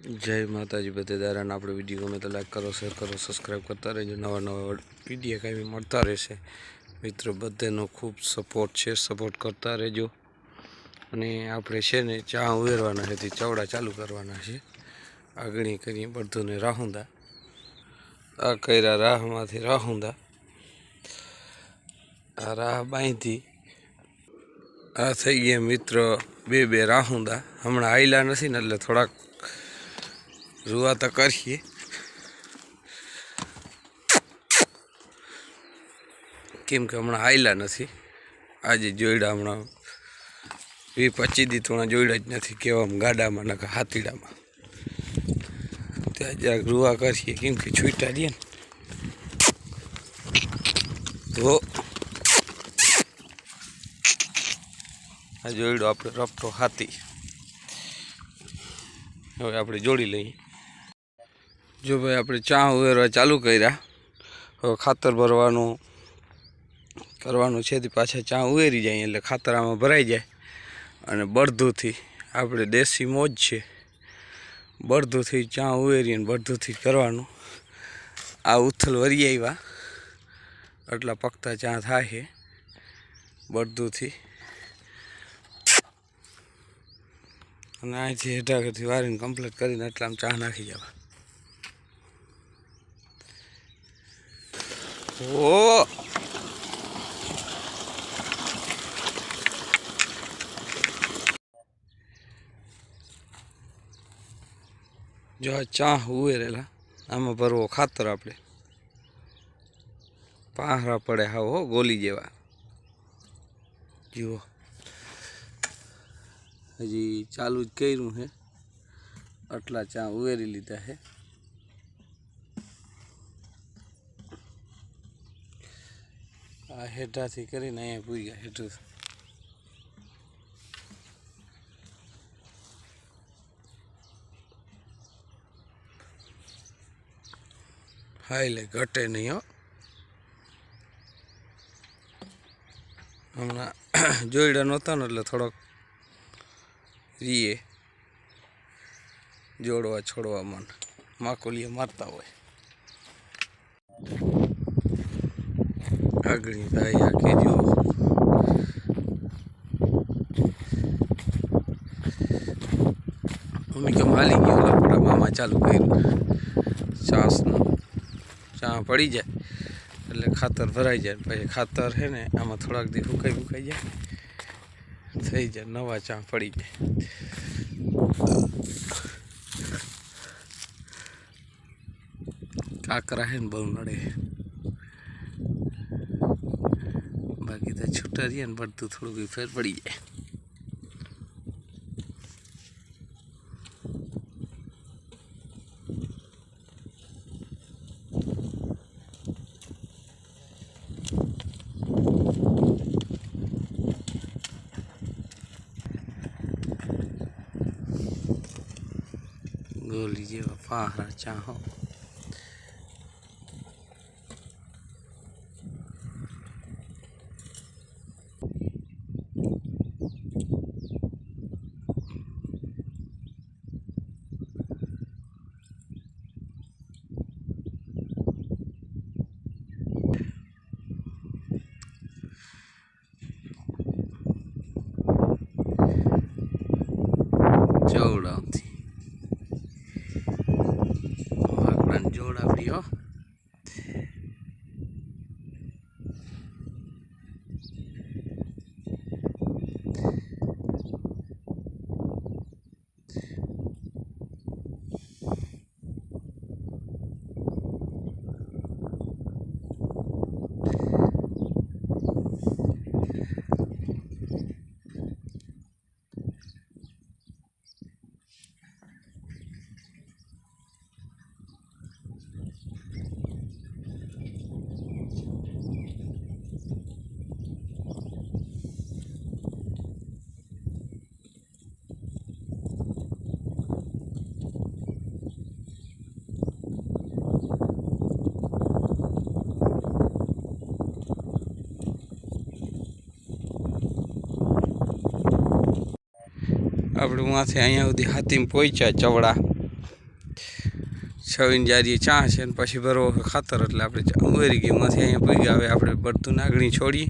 જય માતાજી બધે દારાને આપણે વીડિયો ગમે તો લાઈક કરો શેર કરો સબસ્ક્રાઈબ કરતા રહેજો. નવા નવા વીડિયો કાંઈ મળતા રહેશે. મિત્રો, બધાનો ખૂબ સપોર્ટ છે સપોર્ટ કરતા રહેજો. અને આપણે છે ને ચા ઉમેરવાના છે તે ચવડા ચાલુ કરવાના છે. આગળ કરીએ બધુંને રાહુંદા. આ કર્યા રાહમાંથી રાહુંદા. આ રાહ બાંધી આ થઈ ગયા મિત્ર બે બે રાહુંદા. હમણાં આયલા નથી ને એટલે થોડાક રૂવા તો કરીએ. કેમ કે હમણાં આવેલા નથી. આજે જોઈડા હમણાં વી પચી દી થોડા જોઈડા જ નથી કેવા ગાડામાં નકા હાથીડામાં. ત્યાં જરાક રૂવા કરીએ, કેમ કે છૂટા દે ને. તો આ જોઈડો આપણે રપટો હાથી. હવે આપણે જોડી લઈએ. જો ભાઈ આપણે ચા ઉમેરવા ચાલુ કર્યા. હવે ખાતર ભરવાનું, કરવાનું છે પાછા ચા ઉમેરી જાય એટલે ખાતર આમાં ભરાઈ જાય. અને બળદુથી, આપણે દેશી મોજ છે. બળદુથી ચા ઉમેરી અને બળદુથી કરવાનું. આ ઉથલ વરી આવ્યા. એટલા પકતા ચા થાય છે બળદુથી. અને અહીંથી હેઠાગથી વારીને કમ્પ્લીટ કરીને એટલામાં ચા નાખી જવા ઓ. જો ચા ઉવેરેલા આમાં ભરવો ખાતર આપણે. પાહરા પડે હા હો, ગોલી જેવા. જુઓ. હજી ચાલુ જ કર્યું છે આટલા ચા ઉવેરી લીધા છે આ હેઠાથી કરીને અહીંયા પૂગ્યા હેઠું. હા ઘટે નહીં હો. હમણાં જોઈડા નહોતા ને એટલે થોડોક રીએ. જોડવા છોડવા મન. માકોલીએ મારતા હોય. આગળની ભાઈ આખી જુઓ મમ્મી માલી ગયો લપડા મામા ચાલુ કર્યું. ચાસનું ચા પડી જાય. એટલે ખાતર ભરાઈ જાય. પછી ખાતર છે ને, આમાં થોડાક દી ફૂંકાઈ ફૂંકાઈ જાય. થઈ જાય. નવા ચા પડી જાય. કાકરા હે ને બહુ નડે. બાકી તો છૂટા રહીએ ને પડતું થોડુંક ફેર પડી જાય ગોલી જેવા પાહરા ચાહો જોડાથી આપણે ઉहाँથી અહીંયા સુધી હાથીમ પહોંચ્યા ચવડા છવીને જારીએ ચા છે ને પછી ભરવો ખાતર, એટલે આપણે ચા ઉવેરી ગઈ માંથી અહીંયા પૈગા હવે આપણે બળતું નાગણી છોડીએ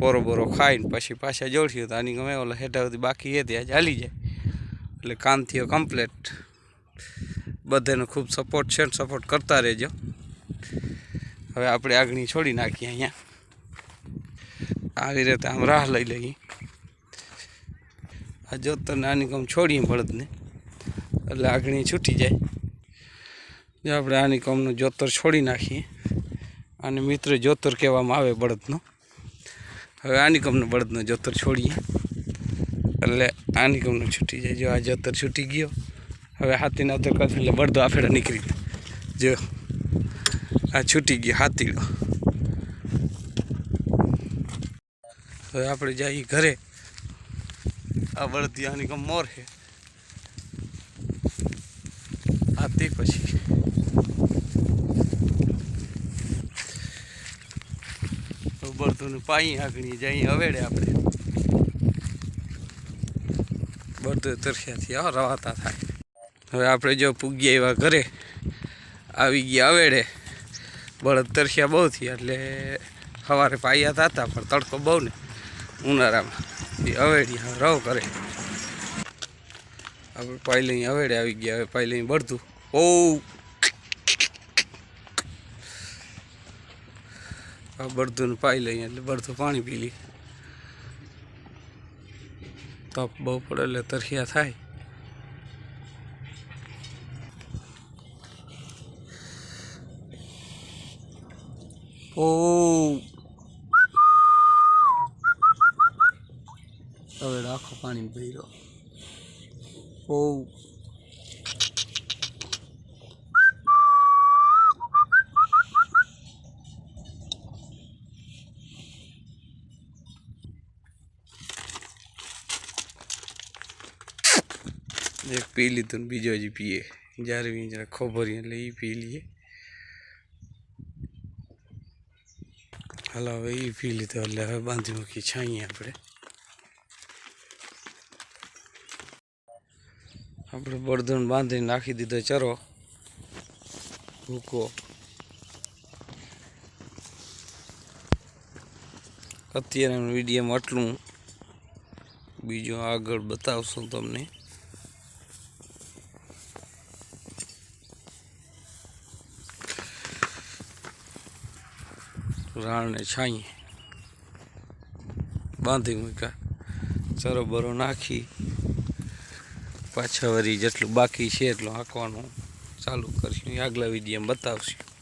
પોરો બોરો ખાઈને પછી પાછા જોડ્યું તો આની ગમે ઓલા હેઠા સુધી બાકી એ ત્યાં ચાલી જાય. એટલે કામ થયો કમ્પ્લેટ બધાનો ખૂબ સપોર્ટ છે સપોર્ટ કરતા રહેજો. હવે આપણે આગણી છોડી નાખીએ અહીંયા. આવી રીતે આમ રાહ લઈ લઈએ. આ જોતરને આની કમ છોડીએ બળદને એટલે આગણી છૂટી જાય. જો આપણે આની કમનું જોતર છોડી નાખીએ. આને મિત્ર જોતર કહેવામાં આવે બળદનો હવે આની કમનો બળદનો જોતર છોડીએ. એટલે આની કમનું છૂટી જાય. જો આ જોતર છૂટી ગયો. હવે હાથીના અધર કરશે એટલે બળદો આફેડા નીકળી જો, આ છૂટી ગયો હાથીડો. હવે આપણે જઈએ ઘરે. આ બળદિયાની મોર છે. હાથી પછી બળદોને પાઈ આગણી જાય હવેડે આપણે બળદો તરખ્યાથી આવો રવાતા થાય. હવે આપણે જો પૂગ્યા એવા ઘરે આવી ગયા હવેડે, બળદ તરખ્યા બહુ થયા એટલે સવારે પાયા હતા પણ તડકો બહુ ને. ઉનાળામાં. એ અવેડી રવ કરે. આપણે પાયલી અવેડે આવી ગયા, હવે પાયલી બળતું. ઓ આ બળતું પાઈ લઈએ એટલે બળતું પાણી પી લઈએ તપ બહુ પડે એટલે તરખિયા થાય. ઓ હવે આખો પાણી ભર્યો બહુ. એક પી લીધું ને બીજો હજી પીએ. જ્યારે બી જરા ખોભરી એટલે એ પી લઈએ. હાલો, હવે એ પી લીધો એટલે હવે બાંધી મૂકી છાંઈએ આપણે. આપણે બળદણ બાંધીને નાખી દીધો ચરો. ભૂકો. અત્યારે વિડીયોમાં આટલું. બીજું આગળ બતાવશું તમને. રાણને છાંય બાંધી મૂક્યા. ચરો બરો નાખી. પાછા વળી જેટલું બાકી છે એટલું હાંકવાનું ચાલુ કરશું. આગલા વિડીયોમાં બતાવશું.